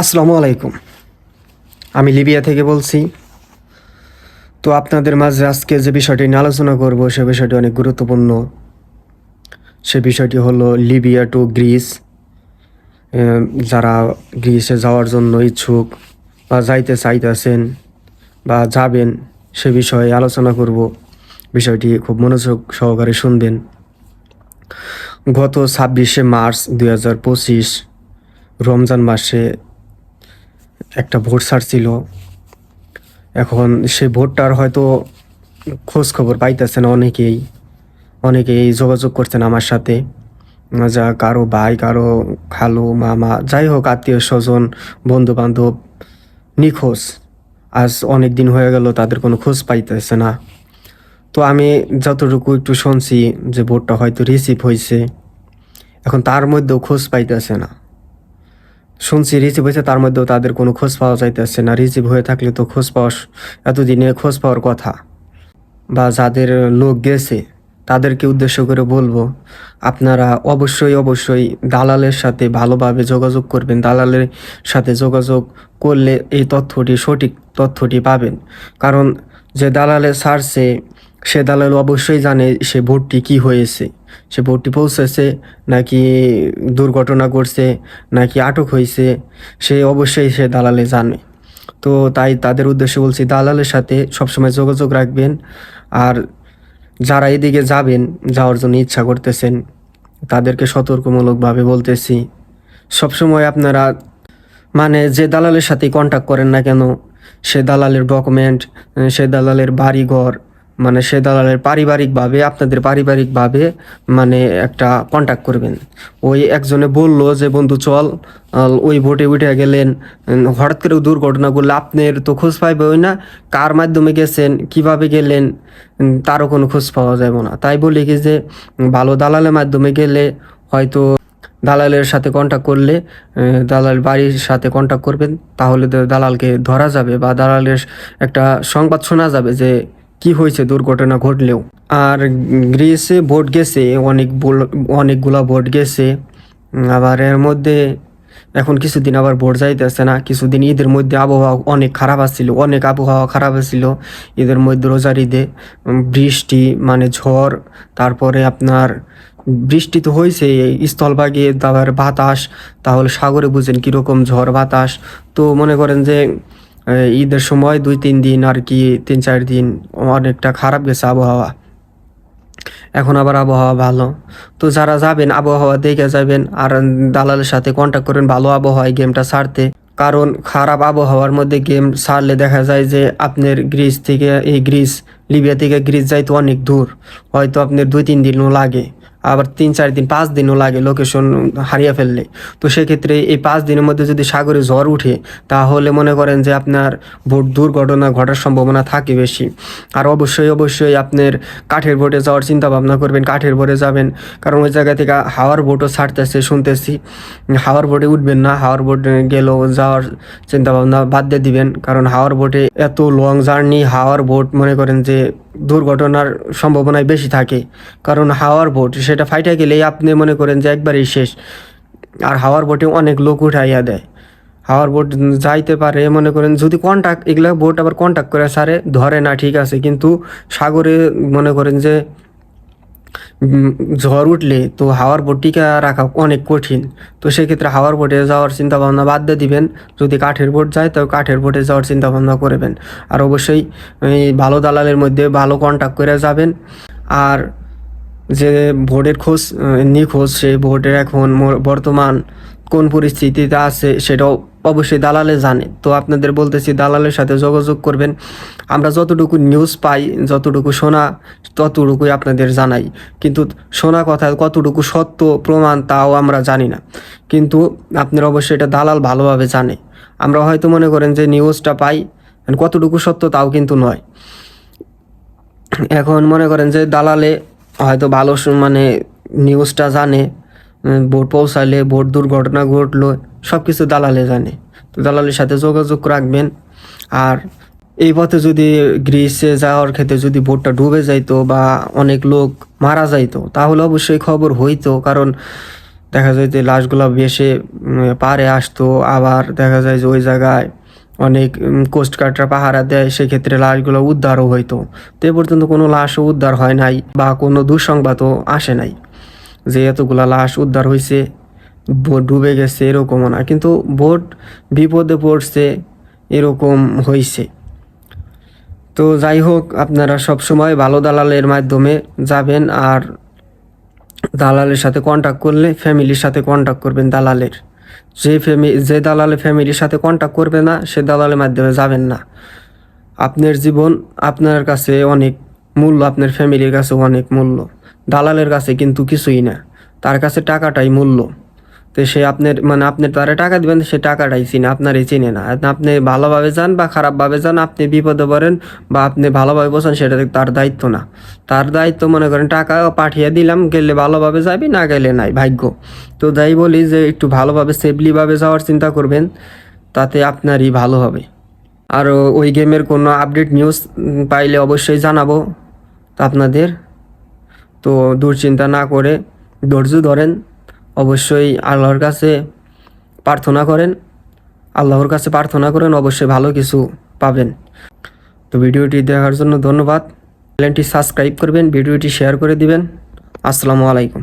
আসসালামু আলাইকুম। আমি লিবিয়া থেকে বলছি। তো আপনাদের মাঝে আজকে যে বিষয়টি নিয়ে আলোচনা করব, সে বিষয়টি অনেক গুরুত্বপূর্ণ। সে বিষয়টি হলো লিবিয়া টু গ্রিস। যারা গ্রিসে যাওয়ার জন্য ইচ্ছুক বা যাইতে চাইতেছেন বা যাবেন, সে বিষয়ে আলোচনা করব। বিষয়টি খুব মনোযোগ সহকারে শুনবেন। গত ছাব্বিশে মার্চ দুই হাজার পঁচিশ রমজান মাসে একটা ভোট ছাড়ছিল এখন সে ভোটটার হয়তো খোঁজ খবর পাইতেছে না অনেকেই। অনেকেই যোগাযোগ করছেন আমার সাথে। যা কারও ভাই, কারও খালু, মামা, যাই হোক, আত্মীয় স্বজন বন্ধু বান্ধব নিখোঁজ। আজ অনেক দিন হয়ে গেল, তাদের কোনো খোঁজ পাইতেছে না। তো আমি যতটুকু একটু শুনছি যে ভোটটা হয়তো রিসিভ হয়েছে এখন তার মধ্যেও খোঁজ পাইতেছে না। শুনছি রিসিভ হয়েছে, তার মধ্যেও তাদের কোনো খোঁজ পাওয়া যাইতেছে না। রিসিভ হয়ে থাকলে তো খোঁজ পাওয়া এতদিনে খোঁজ পাওয়ার কথা। বা যাদের লোক গেছে, তাদেরকে উদ্দেশ্য করে বলব, আপনারা অবশ্যই অবশ্যই দালালের সাথে ভালোভাবে যোগাযোগ করবেন। দালালের সাথে যোগাযোগ করলে এই তথ্যটি সঠিক তথ্যটি পাবেন। কারণ যে দালালে ছাড়ছে সে দালাল অবশ্যই জানে সে ভোটটি কি হয়েছে। সে ভোটটি পৌঁছেছে, নাকি দুর্ঘটনা করছে নাকি আটক হয়েছে, সে অবশ্যই সে দালালে জানে। তো তাই তাদের উদ্দেশ্যে বলছি, দালালের সাথে সবসময় যোগাযোগ রাখবেন আর যারা এদিকে যাবেন, যাওয়ার জন্য ইচ্ছা করতেছেন, তাদেরকে সতর্কমূলকভাবে বলতেছি, সবসময় আপনারা মানে যে দালালের সাথে কন্ট্যাক্ট করেন না কেন, সে দালালের ডকুমেন্ট সে দালালের বাড়িঘর মানে সে দালালের পারিবারিকভাবে, আপনাদের পারিবারিকভাবে মানে একটা কন্ট্যাক্ট করবেন। ওই একজনে বলল যে, বন্ধু, চল ওই ভোটে উঠে গেলেন। হঠাৎ করে দুর্ঘটনা করলে আপনার তো খোঁজ পাইবে ওই না? কার মাধ্যমে গেছেন? কীভাবে গেলেন? তারও কোনো খোঁজ পাওয়া যাবে না। তাই বলি কি যে, ভালো দালালের মাধ্যমে গেলে হয়তো দালালের সাথে কন্ট্যাক্ট করলে দালাল বাড়ির সাথে কন্ট্যাক্ট করবেন। তাহলে দালালকে ধরা যাবে বা দালালের একটা সংবাদ শোনা যাবে যে কি হয়েছে, দুর্ঘটনা ঘটলেও? আর গ্রিসে ভোট গেছে, অনেক অনেকগুলা ভোট গেছে। আবার এর মধ্যে এখন কিছুদিন আবার ভোট যাইতেছে না, কিছুদিন ঈদের মধ্যে আবহাওয়া অনেক খারাপ আসছিল অনেক আবহাওয়া খারাপ আসছিল ঈদের মধ্যে রোজার ঈদে বৃষ্টি মানে ঝড়, তারপরে আপনার বৃষ্টি তো হয়েছে স্থলভাগে তারপর বাতাস, তাহলে সাগরে বুঝেন কীরকম ঝড়, বাতাস। তো মনে করেন যে ঈদের সময় দুই, তিন দিন আর কি, তিন, চার দিন অনেকটা খারাপ গেছে আবহাওয়া। এখন আবার আবহাওয়া ভালো। তো যারা যাবেন, আবহাওয়া দেখে যাবেন আর দালালের সাথে কন্ট্যাক্ট করেন ভালো আবহাওয়ায় গেমটা ছাড়তে। কারণ খারাপ আবহাওয়ার মধ্যে গেম ছাড়লে দেখা যায় যে আপনার গ্রিস থেকে, এই গ্রিস, লিবিয়া থেকে গ্রিস যাইতে অনেক দূর। হয়তো আপনার দুই, তিন দিনও লাগে। আবার তিন, চার দিন, পাঁচ দিনও লাগে লোকেশন হারিয়ে ফেললে। তো সেক্ষেত্রে এই পাঁচ দিনের মধ্যে যদি সাগরে ঝড় উঠে, তাহলে মনে করেন যে আপনার ভোট দুর্ঘটনা ঘটার সম্ভাবনা থাকে বেশি। আর অবশ্যই অবশ্যই আপনার কাঠের বোটে যাওয়ার চিন্তা ভাবনা করবেন, কাঠের বোটে যাবেন। কারণ ওই জায়গা থেকে হাওয়ার বোটও ছাড়তেছে, শুনতেছি। হাওয়ার বোটে উঠবেন না, হাওয়ার বোটে গেলেও যাওয়ার চিন্তা ভাবনা বাদ দিয়ে দিবেন। কারণ হাওয়ার বোটে এত লং জার্নি হাওয়ার বোট মনে করেন যে দুর্ঘটনার সম্ভাবনাই বেশি থাকে। কারণ হাওয়ার বোট সেটা ফাইটা গেলেই আপনি মনে করেন যে একবারেই শেষ। আর হাওয়ার বোটে অনেক লোক উঠাইয়া দেয়। হাওয়ার বোট যাইতে পারে, মনে করেন যদি কন্ট্যাক্ট এগুলো বোট আবার কন্ট্যাক্ট করে সারে, ধরে না, ঠিক আছে। কিন্তু সাগরে মনে করেন যে ঝড় উঠলে তো হাওয়ার বোট টিকা রাখা অনেক কঠিন। তো সেক্ষেত্রে হাওয়ার বোটে যাওয়ার চিন্তা ভাবনা বাদ দিয়ে দিবেন। যদি কাঠের বোট যায়, তো কাঠের বোটে যাওয়ার চিন্তা ভাবনা করবেন। আর অবশ্যই ভালো দালালের মধ্যে ভালো কন্ট্যাক্ট করে যাবেন। আর যে ভোটের খোঁজ নিখোঁজ সেই ভোটের এখন বর্তমান কোন পরিস্থিতিতে আছে সেটাও অবশ্যই দালালে জানে। তো আপনাদের বলতেছি দালালের সাথে যোগাযোগ করবেন। আমরা যতটুকু নিউজ পাই, যতটুকু শোনা, ততটুকুই আপনাদের জানাই। কিন্তু শোনা কথা কতটুকু সত্য, প্রমাণ তাও আমরা জানি না। কিন্তু আপনারা অবশ্যই এটা দালাল ভালোভাবে জানে। আমরা হয়তো মনে করেন যে নিউজটা পাই, কতটুকু সত্য তাও কিন্তু নয়। এখন মনে করেন যে দালালে হয়তো ভালো মানে নিউজটা জানে ভোট পৌঁছালে, ভোট দুর্ঘটনা ঘটলো সব কিছু দালালে জানে। তো দালালের সাথে যোগাযোগ রাখবেন। আর এই পথে যদি গ্রিসে যাওয়ার ক্ষেত্রে যদি ভোটটা ডুবে যাইতো বা অনেক লোক মারা যাইতো, তাহলে অবশ্যই খবর হইতো। কারণ দেখা যায় যে লাশগুলো বেশে পারে আসতো। আবার দেখা যায় যে ওই জায়গায় অনেক কোস্টগার্ডরা পাহারা দেয়, সেক্ষেত্রে লাশগুলো উদ্ধারও হইতো। তো এ পর্যন্ত কোনো লাশও উদ্ধার হয় নাই বা কোনো দুঃসংবাদও আসে নাই যে এতগুলা লাশ উদ্ধার হয়েছে বোট ডুবে গেছে, এরকমও না। কিন্তু বোট বিপদে পড়ছে, এরকম হয়েছে তো যাই হোক, আপনারা সব সময় ভালো দালালের মাধ্যমে যাবেন আর দালালের সাথে কন্ট্যাক্ট করলে ফ্যামিলির সাথে কন্ট্যাক্ট করবেন দালালের। যে ফ্যামিলি যে দালালে ফ্যামিলির সাথে কন্ট্যাক্ট করবে না, সে দালালের মাধ্যমে যাবেন না। আপনার জীবন আপনার কাছে অনেক মূল্য, আপনার ফ্যামিলির কাছে অনেক মূল্য। দালালের কাছে কিন্তু কিছুই না। তার কাছে টাকাটাই মূল্য। তো সে আপনার মানে আপনি তারা টাকা দিবেন, সে টাকাটাই চিনে, আপনারই চিনে না। আপনি ভালোভাবে যান বা খারাপভাবে যান, আপনি বিপদে পড়েন বা আপনি ভালোভাবে বসেন, সেটা তার দায়িত্ব না। তার দায়িত্ব মনে করেন, টাকা পাঠিয়ে দিলাম, গেলে ভালোভাবে যাবি, না গেলে নাই, ভাগ্য। তো যাই বলি যে, একটু ভালোভাবে সেফলিভাবে যাওয়ার চিন্তা করবেন, তাতে আপনারই ভালো হবে। আর ওই গেমের কোনো আপডেট নিউজ পাইলে অবশ্যই জানাব আপনাদের। তো দুশ্চিন্তা না করে ধৈর্য ধরেন। অবশ্যই আল্লাহর কাছে প্রার্থনা করেন। আল্লাহর কাছে প্রার্থনা করেন, অবশ্যই ভালো কিছু পাবেন। তো ভিডিওটি দেখার জন্য ধন্যবাদ। চ্যানেলটি সাবস্ক্রাইব করবেন, ভিডিওটি শেয়ার করে দিবেন। আসসালামু আলাইকুম।